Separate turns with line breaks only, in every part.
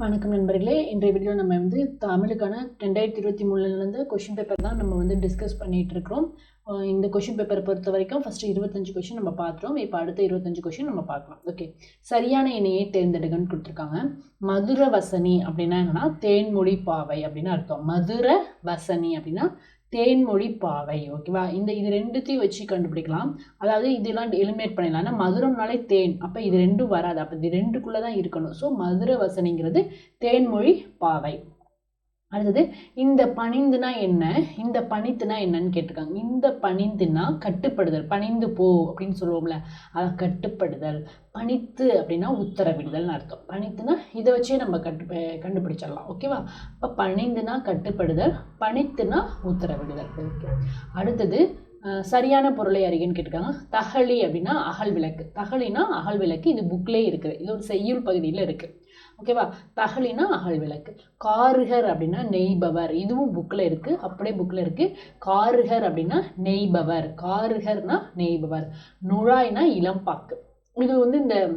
வணக்கம் நண்பர்களே. இன்றைய வீடியோ நம்ம வந்து தமிழுக்கான ரெண்டாயிரத்தி இருபத்தி மூணுலேருந்து கொஷின் பேப்பர் தான் நம்ம வந்து டிஸ்கஸ் பண்ணிகிட்டு இருக்கிறோம். இந்த கொஷின் பேப்பரை பொறுத்த வரைக்கும் ஃபஸ்ட்டு இருபத்தஞ்சு கொஷின் நம்ம பார்த்தோம் இப்போ அடுத்த இருபத்தஞ்சு கொஷின் நம்ம பார்க்கலாம். ஓகே சரியான இணையை தேர்ந்தெடுக்கன்னு கொடுத்துருக்காங்க. மதுர வசனி அப்படின்னா என்னன்னா தேன்மொழி பாவை அப்படின்னு அர்த்தம். மதுர வசனி அப்படின்னா தேன்மொழி பாவை ஓகேவா இந்த இது ரெண்டுத்தையும் வச்சு கண்டுபிடிக்கலாம். அதாவது இதெல்லாம் எலிமினேட் பண்ணிடலாம். ஆனால் மதுரம்னாலே தேன். அப்போ இது ரெண்டும் வராது. அப்போ இது ரெண்டுக்குள்ளே தான் இருக்கணும். ஸோ மதுர வசனிங்கிறது தேன்மொழி பாவை. அடுத்தது இந்த பணிந்துனா என்ன? இந்த பணித்துனா என்னன்னு கேட்டிருக்காங்க. இந்த பணிந்துனா கட்டுப்படுதல் பணிந்து போ அப்படின்னு சொல்லுவோம்ல அதான் கட்டுப்படுதல். பணித்து அப்படின்னா உத்தரவிடுதல்னு அர்த்தம். பணித்துனா இதை வச்சே நம்ம கட்டு கண்டுபிடிச்சிடலாம். ஓகேவா இப்போ பணிந்துனா கட்டுப்படுதல் பணித்துனா உத்தரவிடுதல். ஓகே அடுத்தது சரியான பொருளை அறிகன்னு கேட்டிருக்காங்க. தகழி அப்படின்னா அகல் விளக்கு. தகழினா அகல் விளக்கு. இது புக்லேயே இருக்குது. இது ஒரு செய்யுள் பகுதியில் இருக்குது ஓகேவா தகலினா அகல் விளக்கு. காருகர் அப்படின்னா நெய்பவர். இதுவும் புக்கில் இருக்குது அப்படியே புக்கில் இருக்குது காருகர் அப்படின்னா நெய்பவர். காருகர்னா நெய்பவர். நுழாய்னா இளம்பாக்கு இது வந்து இந்த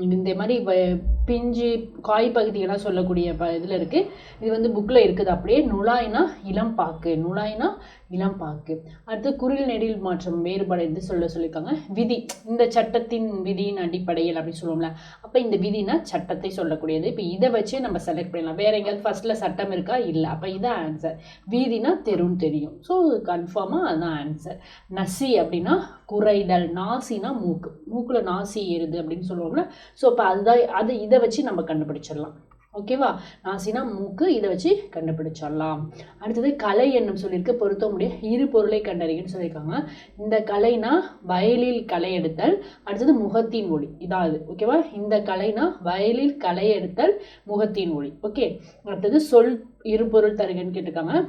இந்த மாதிரி வ- பிஞ்சு காய் பகுதியெல்லாம் சொல்லக்கூடிய ப இதில் இருக்குது இது வந்து புக்கில் இருக்குது. அப்படியே நுழாய்னா இளம்பாக்கு நுழாய்னா இளம்பாக்கு. அடுத்து குரில் நெடில் மாற்றம் வேறுபாடு என்று சொல்ல சொல்லியிருக்காங்க. விதி இந்த சட்டத்தின் விதியின் அடிப்படையில் அப்படின்னு சொல்லுவோம்ல. அப்போ இந்த விதினா சட்டத்தை சொல்லக்கூடியது. இப்போ இதை வச்சே நம்ம செலக்ட் பண்ணலாம் வேற எங்கேயாவது ஃபஸ்ட்டில் சட்டம் இருக்கா? இல்லை. அப்போ இதான் ஆன்சர் வீதினா தெருன்னு தெரியும். ஸோ கன்ஃபார்மாக அதுதான் ஆன்சர் நசி அப்படின்னா குறைதல். நாசினா மூக்கு. மூக்கில் நாசி ஏறுது அப்படின்னு சொல்லுவோம்ல. ஸோ அப்போ அதுதான் அது இது இதை வச்சு நம்ம கண்டுபிடிச்சிடலாம். ஓகேவா? நாசினா மூக்கு இதை வச்சு கண்டுபிடிச்சிடலாம். அடுத்தது கலை என்னும் சொல்லியிருக்கு பொருத்த முடிய இரு பொருளை கண்டறிகன்னு சொல்லியிருக்காங்க. இந்த கலைனா வயலில் களை எடுத்தல் அடுத்தது முகத்தின் ஒளி. இதாவது ஓகேவா? இந்த கலைனா வயலில் களை எடுத்தல் முகத்தின் ஒளி. ஓகே? அடுத்தது சொல் இரு பொருள் தருகன்னு கேட்டிருக்காங்க.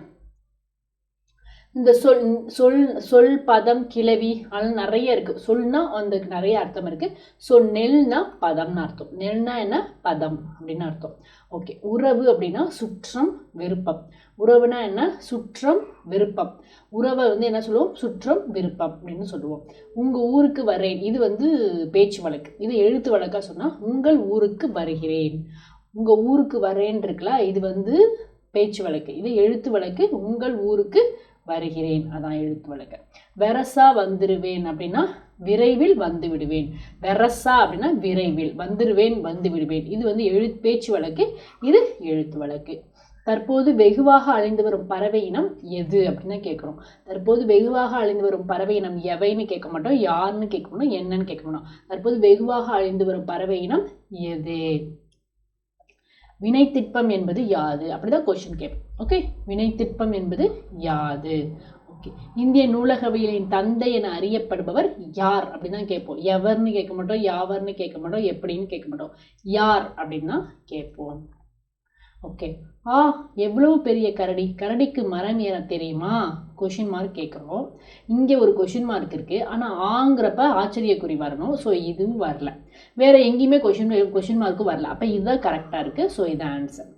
இந்த சொல் சொல் சொல் பதம் கிளவி அதெல்லாம் நிறைய இருக்குது சொல்னா அதுக்கு நிறைய அர்த்தம் இருக்குது ஸோ நெல்னா பதம்னு அர்த்தம். நெல்னா என்ன? பதம் அப்படின்னு அர்த்தம். ஓகே உறவு அப்படின்னா சுற்றம் விருப்பம். உறவுனா என்ன? சுற்றம் விருப்பம். உறவை வந்து என்ன சொல்லுவோம்? சுற்றம் விருப்பம் அப்படின்னு சொல்லுவோம். உங்கள் ஊருக்கு வரேன். இது வந்து பேச்சு வழக்கு. இது எழுத்து வழக்காக சொன்னால் உங்கள் ஊருக்கு வருகிறேன். உங்கள் ஊருக்கு வரேன் இருக்குல்ல? இது வந்து பேச்சு வழக்கு. இது எழுத்து வழக்கு. உங்கள் ஊருக்கு வருகிறேன். அதான் எழுத்து வழக்கு வெரசா வந்துடுவேன் அப்படின்னா விரைவில் வந்து விடுவேன் வெரசா அப்படின்னா விரைவில். வந்துடுவேன் வந்து விடுவேன் இது வந்து எழு பேச்சு வழக்கு. இது எழுத்து வழக்கு. தற்போது வெகுவாக அழிந்து வரும் பறவை இனம் எது அப்படின்னு கேட்குறோம். தற்போது வெகுவாக அழிந்து வரும் பறவை இனம் எவைன்னு கேட்க மாட்டோம். யாருன்னு கேட்கணும் என்னன்னு கேட்க மாட்டோம். தற்போது வெகுவாக அழிந்து வரும் பறவை இனம் எது? வினைத்திட்பம் என்பது யாது? அப்படிதான் கொஸ்டின் கேட்போம். ஓகே வினைத்திட்பம் என்பது யாது. ஓகே இந்திய நூலகவியலின் தந்தை என அறியப்படுபவர் யார்? அப்படின்னு தான் கேட்போம். எவர்னு கேட்க மாட்டோம் யாவர்னு கேட்க மாட்டோம் எப்படின்னு கேட்க மாட்டோம். யார்? அப்படின்னா கேட்போம். ஓகே ஆ எவ்வளவு பெரிய கரடி? கரடிக்கு மரம் ஏற தெரியுமா? கொஷின் மார்க் கேட்குறோம் இங்கே ஒரு கொஷின் மார்க் இருக்குது ஆனால் ஆங்கிறப்ப ஆச்சரியக்குறி வரணும். ஸோ இதுவும் வரல. வேறு எங்கேயுமே கொஷின் கொஷின் மார்க்கும் வரல. அப்போ இதுதான் கரெக்டாக இருக்குது ஸோ இது ஆன்சர்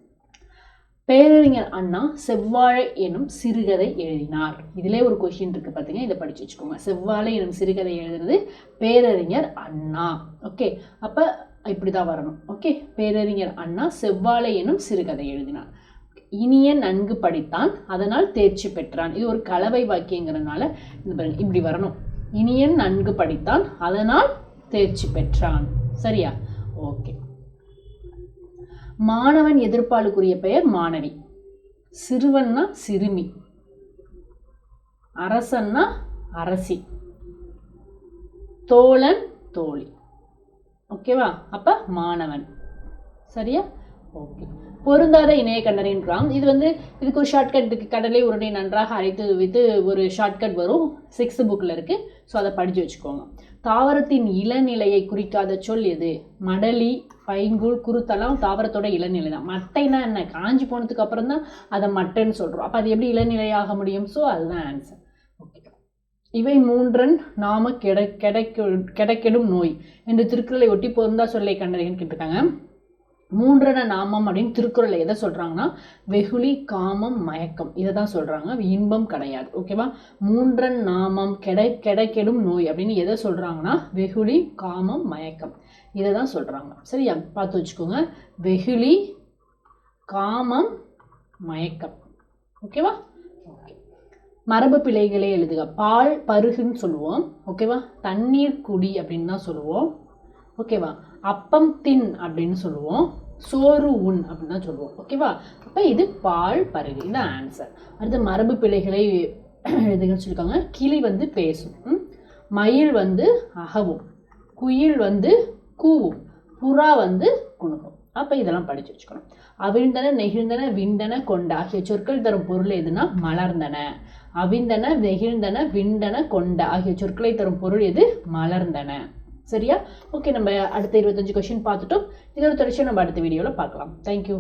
பேரறிஞர் அண்ணா செவ்வாழை எனும் சிறுகதை எழுதினார். இதிலே ஒரு கொஷின் இருக்குது பார்த்தீங்க இதை படிச்சு வச்சுக்கோங்க. செவ்வாழை எனும் சிறுகதை எழுதுறது பேரறிஞர் அண்ணா. ஓகே அப்போ இப்படி தான் வரணும். ஓகே பேரறிஞர் அண்ணா செவ்வாழை எனும் சிறுகதை எழுதினார். இனிய நன்கு படித்தான் அதனால் தேர்ச்சி பெற்றான். இது ஒரு கலவை வாக்கியங்கிறதுனால இந்த இப்படி வரணும். இனியன் நன்கு படித்தான் அதனால் தேர்ச்சி பெற்றான். சரியா? ஓகே மாணவன் எதிர்ப்பாளுக்குரிய பெயர் மாணவி. சிறுவன்னா சிறுமி. அரசன்னா அரசி. தோழன் தோழி. ஓகேவா? அப்போ மாணவன். சரியா? ஓகே. பொருந்தாத இணைய கண்டறின்றாங்க இது வந்து இதுக்கு ஒரு ஷார்ட்கட் இருக்குது கடலை உருண்டை நன்றாக அரைத்து வைத்து ஒரு ஷார்ட்கட் வரும். சிக்ஸ்த் புக்கில் இருக்குது ஸோ அதை படித்து வச்சுக்கோங்க. தாவரத்தின் இளநிலையை குறிக்காத சொல் எது? மடலி பைங்கூழ் குருத்தெல்லாம் தாவரத்தோட இளநிலை தான். மட்டைனா என்ன? காஞ்சி போனதுக்கு அப்புறம் தான் அதை மட்டைன்னு சொல்கிறோம் அப்போ அது எப்படி இளநிலையாக முடியும்? ஸோ அதுதான் ஆன்சர் இவை மூன்றன் நாம கிடை கிடைக்க கிடைக்கெடும் நோய் என்று திருக்குறளை ஒட்டி பொருந்தா சொல்லை கண்டறியன்னு கேட்டிருக்காங்க. மூன்றன நாமம் அப்படின்னு திருக்குறளை எதை சொல்கிறாங்கன்னா வெகுளி காமம் மயக்கம். இதை தான் சொல்கிறாங்க இன்பம் கிடையாது. ஓகேவா மூன்றன் நாமம் கெடை கிடைக்கெடும் நோய் அப்படின்னு எதை சொல்கிறாங்கன்னா வெகுளி காமம் மயக்கம். இதை தான் சொல்கிறாங்க சரியா? பார்த்து வச்சுக்கோங்க. வெகுளி காமம் மயக்கம். ஓகேவா ஓகே மரபு பிழைகளே எழுதுக. பால் பருகுன்னு சொல்லுவோம். ஓகேவா? தண்ணீர் குடி அப்படின்னு தான் சொல்லுவோம். ஓகேவா? அப்பம் தின் அப்படின்னு சொல்லுவோம். சோறு உண் அப்படின்னு தான் சொல்லுவோம். ஓகேவா? அப்போ இது பால் பருகு. இது ஆன்சர் அடுத்து மரபு பிழைகளை எழுதுகன்னு சொல்லியிருக்காங்க கிளி வந்து பேசும். மயில் வந்து அகவும். குயில் வந்து கூவும். புறா வந்து குணுகும் அப்போ இதெல்லாம் படித்து வச்சுக்கணும். அவிழ்ந்தன நெகிழ்ந்தன விண்டன கொண்ட ஆகிய சொற்கள் தரும் பொருள் எதுனா மலர்ந்தன. அவிந்தன வெகிழ்ந்தன விண்டன கொண்ட. ஆகிய சொற்களை தரும் பொருள் எது? மலர்ந்தன. சரியா? ஓகே நம்ம அடுத்த இருபத்தஞ்சு கொஷின் பார்த்துட்டோம். இதோட தொடர்ச்சியை நம்ம அடுத்த வீடியோவில் பார்க்கலாம். தேங்க்யூ